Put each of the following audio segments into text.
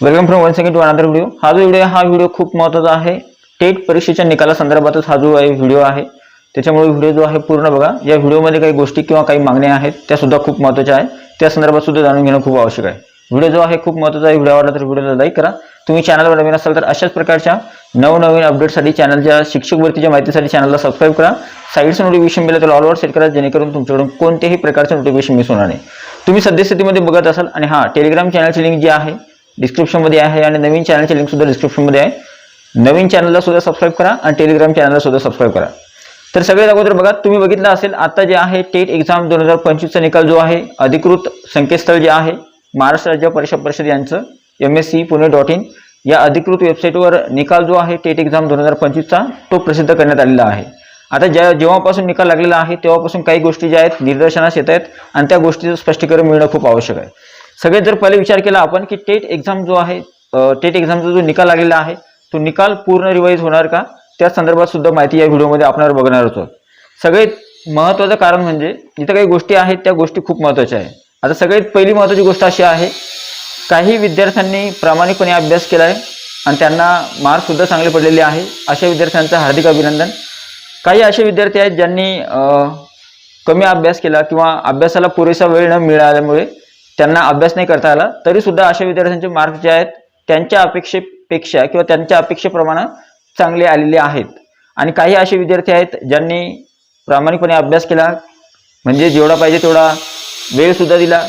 Welcome from one second to another video हा जो video हा व्हिडिओ खूप महत्त्वाचा आहे. टेट परीक्षेच्या निकालासंदर्भातच हा जो आहे व्हिडिओ आहे. त्याच्यामुळे व्हिडिओ जो आहे पूर्ण बघा. या व्हिडिओमध्ये काही गोष्टी किंवा काही मागण्या आहेत त्या सुद्धा खूप महत्त्वाच्या आहेत. त्या संदर्भात सुद्धा जाणून घेणं खूप आवश्यक आहे. व्हिडिओ जो आहे खूप महत्त्वाचा आहे. व्हिडिओ आवडला तर व्हिडिओला लाईक करा. तुम्ही चॅनलवर नवीन असाल तर अशाच प्रकारच्या नवनवीन अपडेटसाठी चॅनलच्या शिक्षक भरतीच्या माहितीसाठी चॅनलला सबस्क्राईब करा. साईडचं नोटिफिकेशन बिल तर ऑलवर सेट करा जेणेकरून तुमच्याकडून कोणत्याही प्रकारचं नोटिफिकेशन मिस होणार नाही. तुम्ही सद्यस्थितीमध्ये बघत असाल आणि हा टेलिग्राम चॅनलची लिंक जी आहे डिस्क्रिप्शनमध्ये आहे आणि नवीन चॅनलची लिंक सुद्धा डिस्क्रिप्शनमध्ये आहे. नवीन चॅनलला सुद्धा सबस्क्राईब करा आणि टेलिग्राम चॅनलला सुद्धा सबस्क्राईब करा. तर सगळ्यात अगोदर बघा तुम्ही बघितलं असेल आता जे आहे टेट एक्झाम दोन हजार पंचवीसचा निकाल जो आहे अधिकृत संकेतस्थळ जे आहे महाराष्ट्र राज्य परीक्षा परिषद यांचं M S C Pune dot in या अधिकृत वेबसाईटवर निकाल जो आहे टेट एक्झाम दोन हजार पंचवीसचा तो प्रसिद्ध करण्यात आलेला आहे. आता ज्या जेव्हापासून निकाल लागलेला आहे तेव्हापासून काही गोष्टी ज्या आहेत निदर्शनास येत आहेत आणि त्या गोष्टीचं स्पष्टीकरण मिळणं खूप आवश्यक आहे. सगळ्यात जर पहिले विचार केला आपण की टेट एक्झाम जो आहे टेट एक्झामचा जो निकाल आलेला आहे तो निकाल पूर्ण रिवाईज होणार का? त्या संदर्भात सुद्धा माहिती या व्हिडिओमध्ये आपल्याला बघणार आहोत. सगळ्यात महत्त्वाचं कारण म्हणजे इथं काही गोष्टी आहेत त्या गोष्टी खूप महत्त्वाच्या आहेत. आता सगळ्यात पहिली महत्त्वाची गोष्ट अशी आहे काही विद्यार्थ्यांनी प्रामाणिकपणे अभ्यास केला आहे आणि त्यांना मार्कसुद्धा चांगले पडलेले आहे. अशा विद्यार्थ्यांचं हार्दिक अभिनंदन. काही असे विद्यार्थी आहेत ज्यांनी कमी अभ्यास केला किंवा अभ्यासाला पुरेसा वेळ न मिळाल्यामुळे त्यांना अभ्यास नाही करता आला तरी सुद्धा अशा विद्यार्थ्यांचे मार्क्स जे आहेत त्यांच्या अपेक्षेपेक्षा किंवा त्यांच्या अपेक्षेप्रमाणे चांगले आलेले आहेत. आणि काही असे विद्यार्थी आहेत ज्यांनी प्रामाणिकपणे अभ्यास केला म्हणजे जेवढा पाहिजे तेवढा वेळ सुद्धा दिला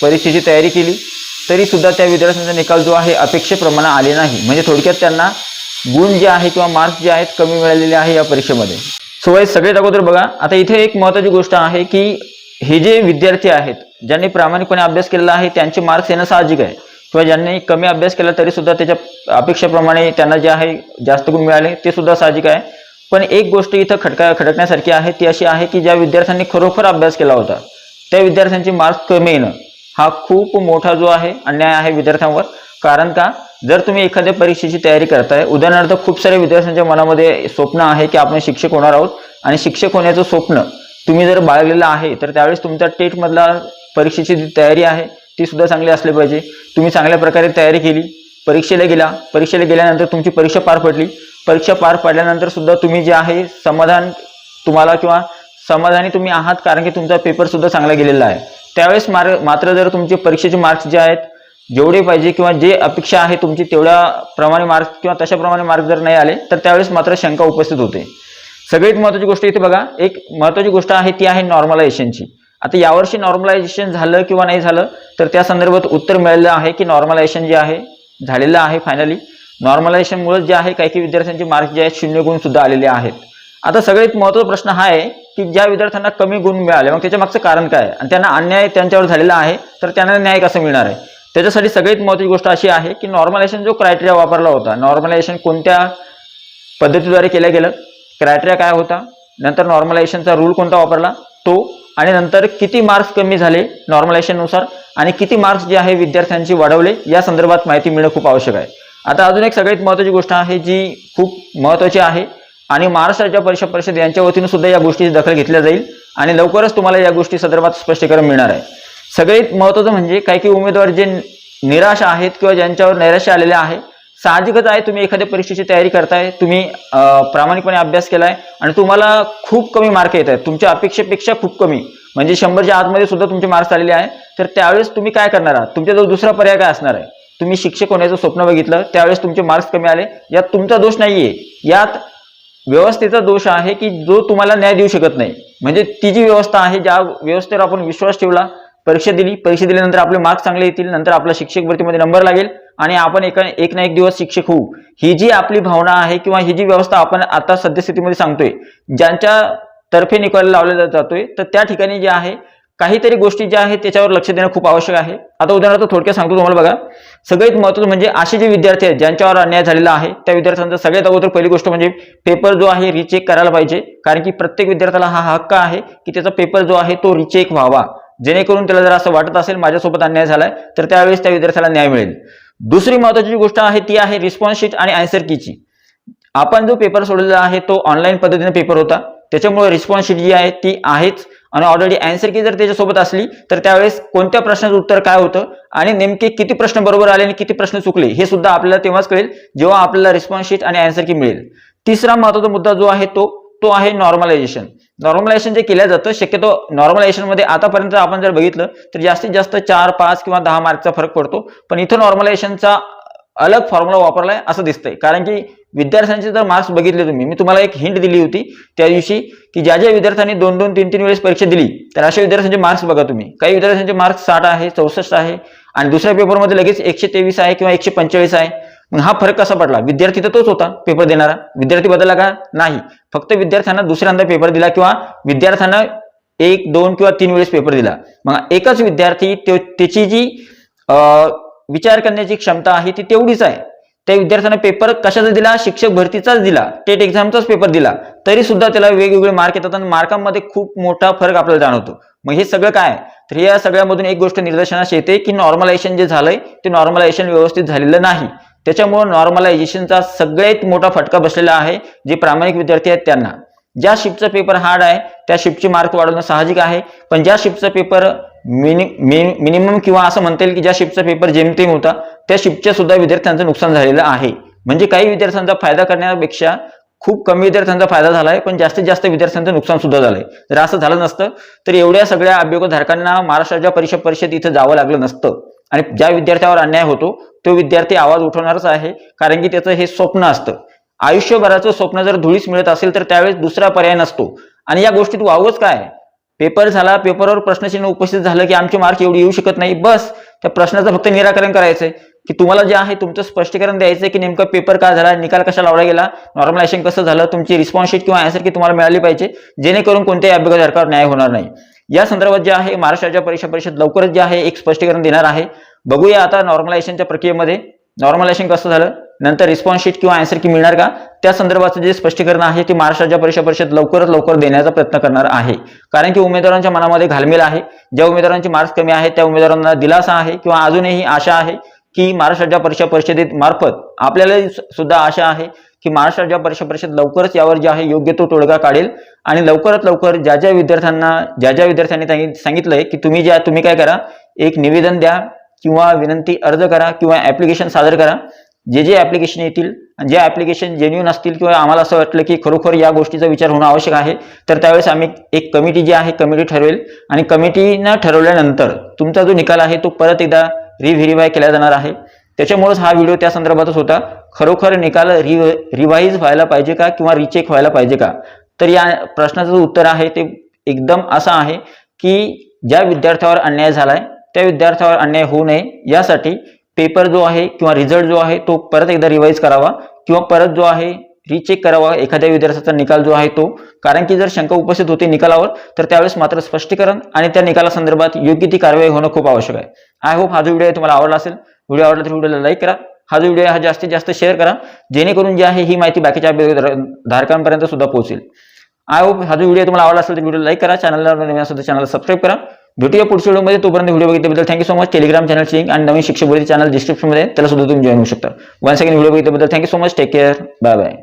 परीक्षेची तयारी केली तरी सुद्धा त्या विद्यार्थ्यांचा निकाल जो आहे अपेक्षेप्रमाणे आले नाही. म्हणजे थोडक्यात त्यांना गुण जे आहे किंवा मार्क्स जे आहेत कमी मिळालेले आहे या परीक्षेमध्ये. सो वाईज सगळ्यात अगोदर बघा आता इथे एक महत्त्वाची गोष्ट आहे की हे जे विद्यार्थी आहेत ज्यांनी प्रामाणिकपणे अभ्यास केलेला आहे त्यांचे मार्क्स येणं साहजिक आहे. किंवा ज्यांनी कमी अभ्यास केला तरी सुद्धा त्याच्या अपेक्षेप्रमाणे त्यांना जे आहे जास्त गुण मिळाले ते सुद्धा साहजिक आहे. पण एक गोष्ट इथं खटका खटकण्यासारखी आहे ती अशी आहे की ज्या विद्यार्थ्यांनी खरोखर अभ्यास केला होता त्या विद्यार्थ्यांचे मार्क्स कमी येणं हा खूप मोठा जो आहे अन्याय आहे विद्यार्थ्यांवर. कारण का? जर तुम्ही एखाद्या परीक्षेची तयारी करताय उदाहरणार्थ खूप साऱ्या विद्यार्थ्यांच्या मनामध्ये स्वप्न आहे की आपण शिक्षक होणार आहोत आणि शिक्षक होण्याचं स्वप्न तुम्ही जर बाळगलेला आहे तर त्यावेळेस तुमच्या टेटमधला परीक्षेची जी तयारी आहे ती सुद्धा चांगली असली पाहिजे. तुम्ही चांगल्या प्रकारे तयारी केली परीक्षेला गेला परीक्षेला गेल्यानंतर तुमची परीक्षा पार पडली. परीक्षा पार पडल्यानंतर सुद्धा तुम्ही जे आहे समाधान तुम्हाला किंवा समाधानी तुम्ही आहात कारण की तुमचा पेपर सुद्धा चांगला गेलेला आहे. त्यावेळेस मार मात्र जर तुमचे परीक्षेचे मार्क्स जे आहेत जेवढे पाहिजे किंवा जे अपेक्षा आहे तुमची तेवढ्या प्रमाणे मार्क्स किंवा तशाप्रमाणे मार्क्स जर नाही आले तर त्यावेळेस मात्र शंका उपस्थित होते. सगळ्यात महत्त्वाची गोष्ट इथे बघा एक महत्त्वाची गोष्ट आहे ती आहे नॉर्मलायझेशनची आता यावर्षी नॉर्मलायझेशन झालं किंवा नाही झालं तर त्या संदर्भात उत्तर मिळालेलं आहे की नॉर्मलायझेशन जे आहे झालेलं आहे फायनली नॉर्मलायझेशनमुळे जे आहे काही काही विद्यार्थ्यांचे मार्क्स जे आहेत शून्य गुण सुद्धा आलेले आहेत. आता सगळ्यात महत्त्वाचा प्रश्न हा आहे की ज्या विद्यार्थ्यांना कमी गुण मिळाले मग त्याच्या मागचं कारण काय आणि त्यांना अन्याय त्यांच्यावर झालेला आहे तर त्यांना न्याय कसं मिळणार आहे? त्याच्यासाठी सगळ्यात महत्त्वाची गोष्ट अशी आहे की नॉर्मलायझेशन जो क्रायटेरिया वापरला होता नॉर्मलायझेशन कोणत्या पद्धतीद्वारे केलं गेलं? क्रायटेरिया काय होता? नंतर नॉर्मलायझेशनचा रूल कोणता वापरला? तो. आणि नंतर किती मार्क्स कमी झाले नॉर्मलायझेशननुसार आणि किती मार्क्स जे आहे विद्यार्थ्यांची वाढवले? या संदर्भात माहिती मिळणं खूप आवश्यक आहे. आता अजून एक सगळ्यात महत्त्वाची गोष्ट आहे जी खूप महत्त्वाची आहे. आणि महाराष्ट्र राज्य परीक्षा परिषद यांच्या वतीनं सुद्धा या गोष्टीची दखल घेतल्या जाईल. आणि लवकरच तुम्हाला या गोष्टी संदर्भात स्पष्टीकरण मिळणार आहे. सगळ्यात महत्त्वाचं म्हणजे काही काही उमेदवार जे निराश आहेत किंवा ज्यांच्यावर नैराश्य आलेले आहे साहजिकच आहे तुम्ही एखाद्या परीक्षेची तयारी करताय तुम्ही प्रामाणिकपणे अभ्यास केलाय आणि तुम्हाला खूप कमी मार्क येत आहेत. तुमच्या अपेक्षेपेक्षा खूप कमी. म्हणजे शंभरच्या आतमध्ये सुद्धा तुमचे मार्क्स आलेले आहे तर त्यावेळेस तुम्ही काय करणार आहात? तुमच्याजवळ दुसरा पर्याय काय असणार आहे? तुम्ही शिक्षक होण्याचं स्वप्न बघितलं त्यावेळेस तुमचे मार्क्स कमी आले. यात तुमचा दोष नाहीये. यात व्यवस्थेचा दोष आहे की जो तुम्हाला न्याय देऊ शकत नाही. म्हणजे ती जी व्यवस्था आहे ज्या व्यवस्थेवर आपण विश्वास ठेवला परीक्षा दिली परीक्षा दिल्यानंतर आपले मार्क्स चांगले येतील नंतर आपला शिक्षक भरतीमध्ये नंबर लागेल आणि आपण एका एक ना एक दिवस शिक्षक होऊ. ही जी आपली भावना आहे किंवा ही जी व्यवस्था आपण आता सद्यस्थितीमध्ये सांगतोय ज्यांच्या तर्फे निकाल लावला जातोय तर त्या ठिकाणी जे आहे काहीतरी गोष्टी ज्या आहेत त्याच्यावर लक्ष देणं खूप आवश्यक आहे. आता उदाहरणार्थ थोडक्यात सांगतो तुम्हाला बघा. सगळ्यात महत्त्वाचं म्हणजे असे जे विद्यार्थी आहेत ज्यांच्यावर अन्याय झालेला आहे त्या विद्यार्थ्यांचा सगळ्यात अगोदर पहिली गोष्ट म्हणजे पेपर जो आहे रिचेक करायला पाहिजे. कारण की प्रत्येक विद्यार्थ्याला हा हक्क आहे की त्याचा पेपर जो आहे तो रिचेक व्हावा. जेणेकरून त्याला जर असं वाटत असेल माझ्यासोबत अन्याय झालाय तर त्यावेळेस त्या विद्यार्थ्याला न्याय मिळेल. दुसरी महत्त्वाची जी गोष्ट आहे ती आहे रिस्पॉन्स शीट आणि आन्सर कीची आपण जो पेपर सोडलेला आहे तो ऑनलाईन पद्धतीने पेपर होता. त्याच्यामुळे रिस्पॉन्स शीट जी आहे ती आहेच. आणि ऑलरेडी अँसर की जर त्याच्यासोबत असली तर त्यावेळेस कोणत्या प्रश्नाचं उत्तर काय होतं? आणि नेमके किती प्रश्न बरोबर आले आणि किती प्रश्न चुकले हे सुद्धा आपल्याला तेव्हाच कळेल जेव्हा आपल्याला रिस्पॉन्स शीट आणि अँसर की मिळेल. तिसरा महत्त्वाचा मुद्दा जो आहे तो तो आहे नॉर्मलायझेशन नॉर्मलायझेशन जे केलं जातं शक्यतो नॉर्मलायझेशनमध्ये आतापर्यंत आपण जर बघितलं तर जास्तीत जास्त चार पाच किंवा दहा मार्कचा फरक पडतो. पण इथं नॉर्मलायझेशनचा अलग फॉर्म्युला वापरलाय असं दिसतंय. कारण की विद्यार्थ्यांचे जर मार्क्स बघितले तुम्ही मी तुम्हाला एक हिंट दिली होती त्या दिवशी की ज्या ज्या विद्यार्थ्यांनी दोन दोन तीन तीन वेळेस परीक्षा दिली तर अशा विद्यार्थ्यांचे मार्क्स बघा तुम्ही. काही विद्यार्थ्यांचे मार्क्स साठ आहे चौसष्ट आहे आणि दुसऱ्या पेपरमध्ये लगेच एकशे तेवीस आहे किंवा एकशे पंचेचाळीस आहे. मग हा फरक कसा पडला? विद्यार्थी तर तोच होता पेपर देणारा. विद्यार्थी बदलला का? नाही. फक्त विद्यार्थ्यांना दुसऱ्यांदा पेपर दिला किंवा विद्यार्थ्यांना एक दोन किंवा तीन वेळेस पेपर दिला. मग एकच विद्यार्थी त्याची जी विचार करण्याची क्षमता आहे ती तेवढीच आहे. त्या विद्यार्थ्यांना पेपर कशाचा दिला? शिक्षक भरतीचाच दिला. टेट एक्झामचाच पेपर दिला. तरी सुद्धा त्याला वेगवेगळे मार्क येतात आणि मार्कांमध्ये खूप मोठा फरक आपल्याला जाणवतो. मग हे सगळं काय? आहे? तर या सगळ्यामधून एक गोष्ट निदर्शनास येते की नॉर्मलायझेशन जे झालंय ते नॉर्मलायझेशन व्यवस्थित झालेलं नाही. त्याच्यामुळे नॉर्मलायझेशनचा सगळ्यात मोठा फटका बसलेला आहे जे प्रामाणिक विद्यार्थी आहेत त्यांना. ज्या शिफ्टचा पेपर हार्ड आहे त्या शिफ्टचे मार्क वाढवणं साहजिक आहे. पण ज्या शिफ्टचा पेपर मिनि मिनिमम किंवा असं म्हणता येईल की ज्या शिफ्टचा पेपर जेमतेम होता त्या शिफ्टच्या सुद्धा विद्यार्थ्यांचं नुकसान झालेलं आहे. म्हणजे काही विद्यार्थ्यांचा फायदा करण्यापेक्षा खूप कमी विद्यार्थ्यांचा फायदा झाला आहे पण जास्तीत जास्त विद्यार्थ्यांचं नुकसान सुद्धा झालंय. जर असं झालं नसतं तर एवढ्या सगळ्या अभ्योगधारकांना महाराष्ट्राच्या परीक्षा परिषद इथं जावं लागलं नसतं. आणि ज्या विद्यार्थ्यावर अन्याय होतो तो विद्यार्थी आवाज उठवणारच आहे कारण की त्याचं हे स्वप्न असतं. आयुष्यभराचं स्वप्न जर धुळीस मिळत असेल तर त्यावेळेस दुसरा पर्याय नसतो. आणि या गोष्टीत वावच काय? पेपर झाला पेपरवर प्रश्नचिन्ह उपस्थित झालं की आमचे मार्क एवढी येऊ शकत नाही बस. त्या प्रश्नाचं फक्त निराकरण करायचंय. की तुम्हाला जे आहे तुमचं स्पष्टीकरण द्यायचं की नेमका पेपर का झाला निकाल कशा लावला गेला नॉर्मलायझेशन कसं झालं तुमची रिस्पॉन्स शीट किंवा आन्सर की तुम्हाला मिळाली पाहिजे जेणेकरून कोणत्याही अभ्यासधारकावर न्याय होणार नाही. या संदर्भात जे आहे महाराष्ट्राच्या परीक्षा परिषद लवकरच जे आहे एक स्पष्टीकरण देणार आहे. बघूया आता नॉर्मलायझेशनच्या प्रक्रियेमध्ये. नॉर्मलायझेशन कसं झालं? नंतर रिस्पॉन्स शीट किंवा आन्सर की मिळणार का? त्या संदर्भाचं जे स्पष्टीकरण आहे ते महाराष्ट्राच्या परीक्षा परिषद लवकरात लवकर देण्याचा प्रयत्न करणार आहे. कारण की उमेदवारांच्या मनामध्ये घालमेल आहे. ज्या उमेदवारांचे मार्क्स कमी आहेत त्या उमेदवारांना दिलासा आहे किंवा अजूनही आशा आहे की महाराष्ट्राच्या परीक्षा परिषदेत मार्फत आपल्याला सुद्धा आशा आहे की महाराष्ट्राच्या परीक्षा परिषद लवकरच यावर जे आहे योग्य तो तोडगा काढेल. आणि लवकरात लवकर ज्या ज्या विद्यार्थ्यांना ज्या ज्या विद्यार्थ्यांनी सांगितलंय की तुम्ही ज्या तुम्ही काय करा एक निवेदन द्या किंवा विनंती अर्ज करा किंवा ऍप्लिकेशन सादर करा. जे जे ऍप्लिकेशन येतील जे ऍप्लिकेशन जेन्युन असतील किंवा आम्हाला असं वाटलं की खरोखर या गोष्टीचा विचार होणं आवश्यक आहे तर त्यावेळेस आम्ही एक कमिटी जी आहे कमिटी ठरवेल. आणि कमिटीनं ठरवल्यानंतर तुमचा जो निकाल आहे तो परत एकदा रिव्हेरीफाय केला जाणार आहे. त्याच्यामुळेच हा व्हिडिओ त्या संदर्भातच होता. खरोखर निकाल रि रिवाईज व्हायला पाहिजे का किंवा रिचेक व्हायला पाहिजे का? तर या प्रश्नाचं उत्तर आहे ते एकदम असं आहे की ज्या विद्यार्थ्यावर अन्याय झालाय त्या विद्यार्थ्यावर अन्याय होऊ नये. यासाठी पेपर जो आहे किंवा रिझल्ट जो आहे तो परत एकदा रिवाईज करावा किंवा परत जो आहे रिचेक करावा एखाद्या विद्यार्थ्याचा निकाल जो आहे तो. कारण की जर शंका उपस्थित होते निकालावर तर त्यावेळेस मात्र स्पष्टीकरण आणि त्या निकालासंदर्भात योग्य ती कारवाई होणं खूप आवश्यक आहे. आय होप हा जो व्हिडिओ तुम्हाला आवडला असेल व्हिडिओ आवडला तर व्हिडिओला लाईक करा. हा जो व्हिडिओ आहे हा जास्तीत जास्त शेअर करा. जेणेकरून जे आहे ही माहिती बाकीच्या धारकांपर्यंत सुद्धा पोहोचेल. आय होप हा जो व्हिडिओ तुम्हाला आवडला असेल तर व्हिडिओ लाईक करा. चॅनलला नवीन असेल तर चॅनलला सबस्क्राईब करा. भेटूया पुढच्या व्हिडिओमध्ये तोपर्यंत video बघितल्याबद्दल thank you so much telegram चॅनलची link आणि नवीन शिक्षक चॅनल डिस्क्रिप्शनमध्ये त्याला सुद्धा तुम्ही जॉईन होऊ शकता. One second video बघितल्याबद्दल thank you so much take care bye bye